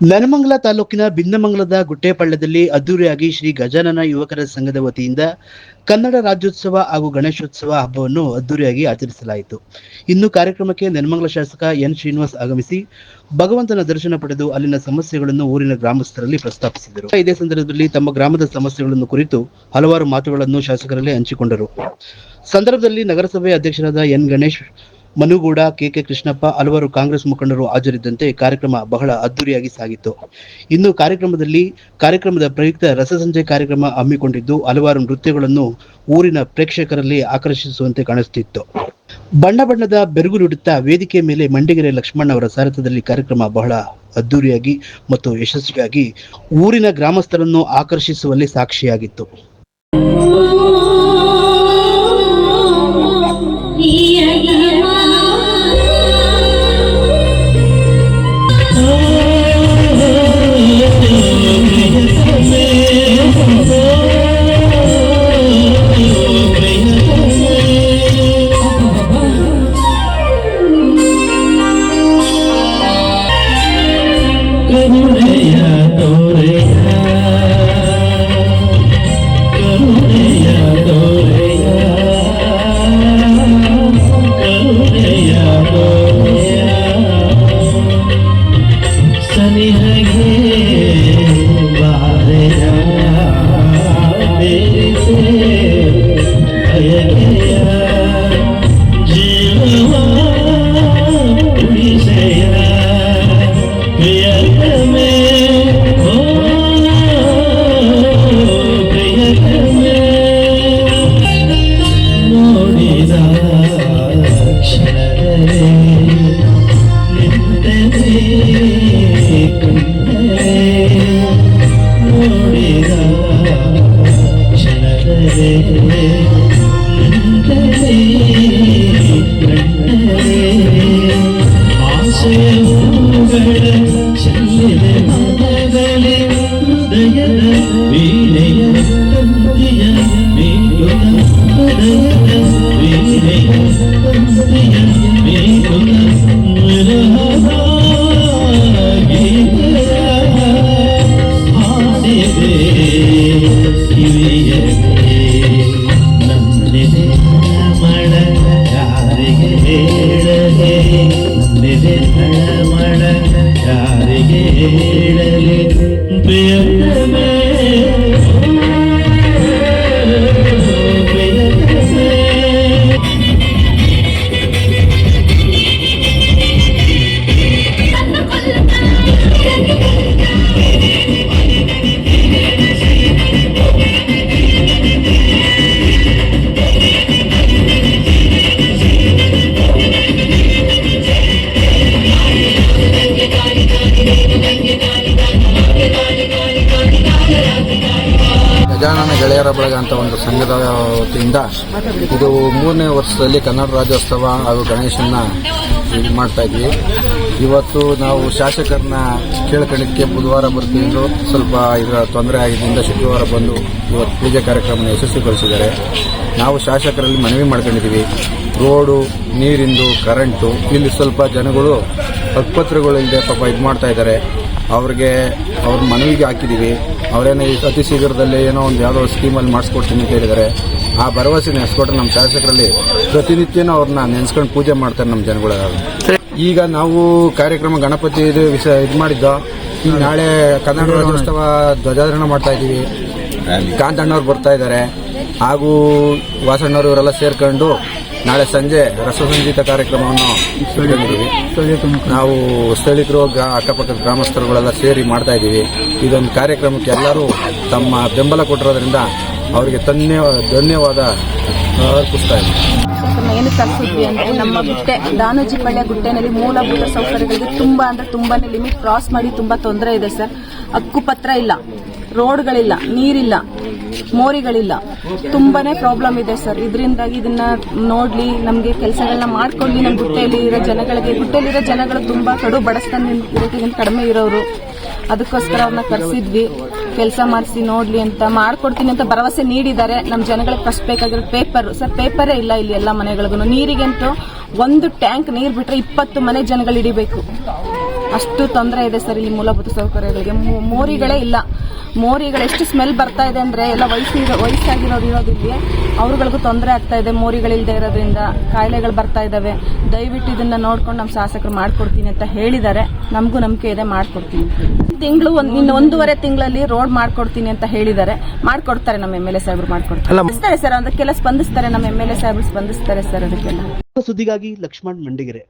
ನೆಲಮಂಗಲ ತಾಲೂಕಿನ ಭಿನ್ನಮಂಗಲದ ಗುಟ್ಟೆಪಳ್ಳದಲ್ಲಿ ಅದ್ದೂರಿಯಾಗಿ ಶ್ರೀ ಗಜಾನನ ಯುವಕರ ಸಂಘದ ವತಿಯಿಂದ ಕನ್ನಡ ರಾಜ್ಯೋತ್ಸವ ಹಾಗೂ ಗಣೇಶೋತ್ಸವ ಹಬ್ಬವನ್ನು ಅದ್ದೂರಿಯಾಗಿ ಆಚರಿಸಲಾಯಿತು. ಇನ್ನು ಕಾರ್ಯಕ್ರಮಕ್ಕೆ ನೆಲಮಂಗಲ ಶಾಸಕ ಎನ್ ಶ್ರೀನಿವಾಸ್ ಆಗಮಿಸಿ ಭಗವಂತನ ದರ್ಶನ ಪಡೆದು ಅಲ್ಲಿನ ಸಮಸ್ಯೆಗಳನ್ನು ಊರಿನ ಗ್ರಾಮಸ್ಥರಲ್ಲಿ ಪ್ರಸ್ತಾಪಿಸಿದರು. ಇದೇ ಸಂದರ್ಭದಲ್ಲಿ ತಮ್ಮ ಗ್ರಾಮದ ಸಮಸ್ಯೆಗಳನ್ನು ಕುರಿತು ಹಲವಾರು ಮಾತುಗಳನ್ನು ಶಾಸಕರಲ್ಲಿ ಹಂಚಿಕೊಂಡರು. ಸಂದರ್ಭದಲ್ಲಿ ನಗರಸಭೆ ಅಧ್ಯಕ್ಷರಾದ N Ganesh Manugowda, K K Krishnappa ಹಲವಾರು ಕಾಂಗ್ರೆಸ್ ಮುಖಂಡರು ಹಾಜರಿದ್ದಂತೆ ಕಾರ್ಯಕ್ರಮ ಬಹಳ ಅದ್ದೂರಿಯಾಗಿ ಸಾಗಿತ್ತು. ಇನ್ನು ಕಾರ್ಯಕ್ರಮದಲ್ಲಿ ಕಾರ್ಯಕ್ರಮದ ಪ್ರಯುಕ್ತ ರಸಸಂಜೆ ಕಾರ್ಯಕ್ರಮ ಹಮ್ಮಿಕೊಂಡಿದ್ದು ಹಲವಾರು ನೃತ್ಯಗಳನ್ನು ಊರಿನ ಪ್ರೇಕ್ಷಕರಲ್ಲಿ ಆಕರ್ಷಿಸುವಂತೆ ಕಾಣಿಸುತ್ತಿತ್ತು ಬಣ್ಣ ಬಣ್ಣದ ಬೆರಗು ನೀಡುತ್ತಾ ವೇದಿಕೆ ಮೇಲೆ ಮಂಡಿಗೆರೆ ಲಕ್ಷ್ಮಣ್ ಅವರ ಸಾರಥ್ಯದಲ್ಲಿ ಕಾರ್ಯಕ್ರಮ ಬಹಳ ಅದ್ದೂರಿಯಾಗಿ ಮತ್ತು ಯಶಸ್ವಿಯಾಗಿ ಊರಿನ ಗ್ರಾಮಸ್ಥರನ್ನು ಆಕರ್ಷಿಸುವಲ್ಲಿ ಸಾಕ್ಷಿಯಾಗಿತ್ತು. তোরে ಹೇಳಲೆ ನನ್ನಿದೆ ಮಳ ಯಾರಿಗೆ ಹೇಳಲೆ ಪ್ರಿಯತಮೇ ಪ್ರಿಯತಮೇ ಗಜಾನನ ಗೆಳೆಯರ ಬಳಗ ಅಂತ ಒಂದು ಸಂಘದ ವತಿಯಿಂದ ಇದು ಮೂರನೇ ವರ್ಷದಲ್ಲಿ ಕನ್ನಡ ರಾಜ್ಯೋತ್ಸವ ಹಾಗೂ ಗಣೇಶನ ಇದು ಮಾಡ್ತಾ ಇದ್ವಿ. ಇವತ್ತು ನಾವು ಶಾಸಕರನ್ನ ಕೇಳ್ಕೊಳ್ಳಿಕ್ಕೆ ಬುಧವಾರ ಬರ್ತಿದ್ರು. ಸ್ವಲ್ಪ ಇದರ ತೊಂದರೆ ಆಗಿದ್ದರಿಂದ ಶುಕ್ರವಾರ ಬಂದು ಇವತ್ತು ಪೂಜೆ ಕಾರ್ಯಕ್ರಮನ ಯಶಸ್ವಿಗೊಳಿಸಿದ್ದಾರೆ. ನಾವು ಶಾಸಕರಲ್ಲಿ ಮನವಿ ಮಾಡ್ಕೊಂಡಿದ್ದೀವಿ. ರೋಡು, ನೀರಿಂದು, ಕರೆಂಟು, ಇಲ್ಲಿ ಸ್ವಲ್ಪ ಜನಗಳು ಹಕ್ಕುಪತ್ರಗಳು ಇಲ್ಲದೆ ಪಾಪ ಇದು ಮಾಡ್ತಾ ಇದ್ದಾರೆ. ಅವ್ರಿಗೆ ಅವ್ರ ಮನವಿಗೆ ಹಾಕಿದ್ದೀವಿ. ಅವರೇನೋ ಅತಿ ಶೀಘ್ರದಲ್ಲಿ ಏನೋ ಒಂದು ಯಾವುದೋ ಸ್ಕೀಮಲ್ಲಿ ಮಾಡಿಸ್ಕೊಡ್ತೀನಿ ಅಂತ ಹೇಳಿದ್ದಾರೆ. ಆ ಭರವಸೆ ನೆನೆಸ್ಕೊಟ್ರೆ ನಮ್ಮ ಶಾಸಕರಲ್ಲಿ ಪ್ರತಿನಿತ್ಯನೂ ಅವ್ರನ್ನ ನೆನೆಸ್ಕೊಂಡು ಪೂಜೆ ಮಾಡ್ತಾರೆ ನಮ್ಮ ಜನಗಳ ಈಗ ನಾವು ಕಾರ್ಯಕ್ರಮ ಗಣಪತಿ ಇದು ವಿಷಯ ಇದು ಮಾಡಿದ್ದೋ. ನಾಳೆ ಕನ್ನಡ ರಾಜ್ಯೋತ್ಸವ ಧ್ವಜಾರೋಹಣ ಮಾಡ್ತಾ ಇದ್ದೀವಿ. ಕಾಂತಣ್ಣವ್ರು ಬರ್ತಾ ಇದ್ದಾರೆ. ಹಾಗೂ ವಾಸಣ್ಣವ್ರು ಇವರೆಲ್ಲ ಸೇರ್ಕೊಂಡು ನಾಳೆ ಸಂಜೆ ರಸಸಂಗೀತ ಕಾರ್ಯಕ್ರಮವನ್ನು ನಾವು ಸ್ಥಳೀಕರು ಅಕ್ಕಪಕ್ಕದ ಗ್ರಾಮಸ್ಥರುಗಳೆಲ್ಲ ಸೇರಿ ಮಾಡ್ತಾ ಇದ್ದೀವಿ. ಇದೊಂದು ಕಾರ್ಯಕ್ರಮಕ್ಕೆ ಎಲ್ಲರೂ ತಮ್ಮ ಬೆಂಬಲ ಕೊಟ್ಟಿರೋದ್ರಿಂದ ಅವರಿಗೆ ತನ್ನ, ಧನ್ಯವಾದ ಅರ್ಪಿಸ್ತಾ ಇದ್ದೀವಿ ಏನು ತರಿಸಿದ್ವಿ ಅಂದ್ರೆ ನಮ್ಮ ಗುಟ್ಟೆ, ದಾನೋಜಿ ಪಳ್ಯ ಗುಟ್ಟೆನಲ್ಲಿ ಮೂಲಭೂತ ಸೌಕರ್ಯಗಳಿಗೆ ತುಂಬಾ ಅಂದ್ರೆ ತುಂಬಾನೇ ಲಿಮಿಟ್ ಕ್ರಾಸ್ ಮಾಡಿ ತುಂಬಾ ತೊಂದರೆ ಇದೆ ಸರ್. ಹಕ್ಕುಪತ್ರ ಇಲ್ಲ. ರೋಡ್ಗಳಿಲ್ಲ, ನೀರಿಲ್ಲ, ಮೋರಿಗಳಿಲ್ಲ. ತುಂಬಾನೇ ಪ್ರಾಬ್ಲಮ್ ಇದೆ ಸರ್ ಇದರಿಂದಾಗಿ ಇದನ್ನ ನೋಡ್ಲಿ, ನಮಗೆ ಕೆಲಸಗಳನ್ನ ಮಾಡ್ಕೊಳ್ಳಿ. ನಮ್ಮ ಗುಟ್ಟೆಯಲ್ಲಿ ಇರೋ ಜನಗಳಿಗೆ, ಗುಟ್ಟೆಯಲ್ಲಿರೋ ಜನಗಳು ತುಂಬಾ ಕಡು ಬಡಸ್ತಾನ ಇರೋಕ್ಕಿಂತ ಕಡಿಮೆ ಇರೋರು. ಅದಕ್ಕೋಸ್ಕರ ಅವ್ರನ್ನ ಕರೆಸಿದ್ವಿ. ಕೆಲಸ ಮಾಡಿಸಿ, ನೋಡ್ಲಿ ಅಂತ ಮಾಡ್ಕೊಡ್ತೀನಿ ಅಂತ ಭರವಸೆ ನೀಡಿದ್ದಾರೆ. ನಮ್ಮ ಜನಗಳಿಗೆ ಫಸ್ಟ್ ಬೇಕಾಗಿರೋ ಪೇಪರ್ ಸರ್ ಪೇಪರೇ ಇಲ್ಲ ಇಲ್ಲಿ ಎಲ್ಲ ಮನೆಗಳಿಗೂ ನೀರಿಗಂತೂ ಒಂದು ಟ್ಯಾಂಕ್ ನೀರು ಬಿಟ್ರೆ ಇಪ್ಪತ್ತು ಮನೆ ಜನಗಳು ಹಿಡಿಬೇಕು. ಅಷ್ಟು ತೊಂದರೆ ಇದೆ ಸರ್ ಇಲ್ಲಿ ಮೂಲಭೂತ ಸೌಕರ್ಯಗಳಿಗೆ. ಮೋರಿಗಳೇ ಇಲ್ಲ. ಮೋರಿಗಳು ಎಷ್ಟು ಸ್ಮೆಲ್ ಬರ್ತಾ ಇದೆ ಅಂದ್ರೆ ಎಲ್ಲ ವಯಸ್ಸಿರೋ ವಯಸ್ಸಾಗಿರೋರು ಇರೋದಿಲ್ಲಿ ಅವ್ರುಗಳಿಗೂ ತೊಂದರೆ ಆಗ್ತಾ ಇದೆ ಮೋರಿಗಳಿಲ್ಲದೆ ಇರೋದ್ರಿಂದ ಕಾಯಿಲೆಗಳು ಬರ್ತಾ ಇದಾವೆ ದಯವಿಟ್ಟು ಇದನ್ನ ನೋಡ್ಕೊಂಡು ನಮ್ಮ ಶಾಸಕರು ಮಾಡ್ಕೊಡ್ತೀನಿ ಅಂತ ಹೇಳಿದ್ದಾರೆ. ನಮಗೂ ನಂಬಿಕೆ ಇದೆ ಮಾಡ್ಕೊಡ್ತೀನಿ. ತಿಂಗಳು ಒಂದ್ ಇನ್ನು ಒಂದೂವರೆ ತಿಂಗಳಲ್ಲಿ ರೋಡ್ ಮಾಡ್ಕೊಡ್ತೀನಿ ಅಂತ ಹೇಳಿದ್ದಾರೆ. ಮಾಡ್ಕೊಡ್ತಾರೆ ನಮ್ಮ ಎಂ ಎಲ್ ಎ ಸಾಹೇಬ್ರು ಮಾಡ್ಕೊಡ್ತಾರೆ. ಸರ್ ಅದಕ್ಕೆಲ್ಲ ಸ್ಪಂದಿಸ್ತಾರೆ ನಮ್ಮ ಎಂ ಎಲ್ ಎ ಸಾಹೇಬ್ರು ಸ್ಪಂದಿಸ್ತಾರೆ ಸರ್ ಅದಕ್ಕೆಲ್ಲ. ಸುದ್ದಿಗಾಗಿ ಲಕ್ಷ್ಮಣ್ ಮಂಡಿಗೆರೆ.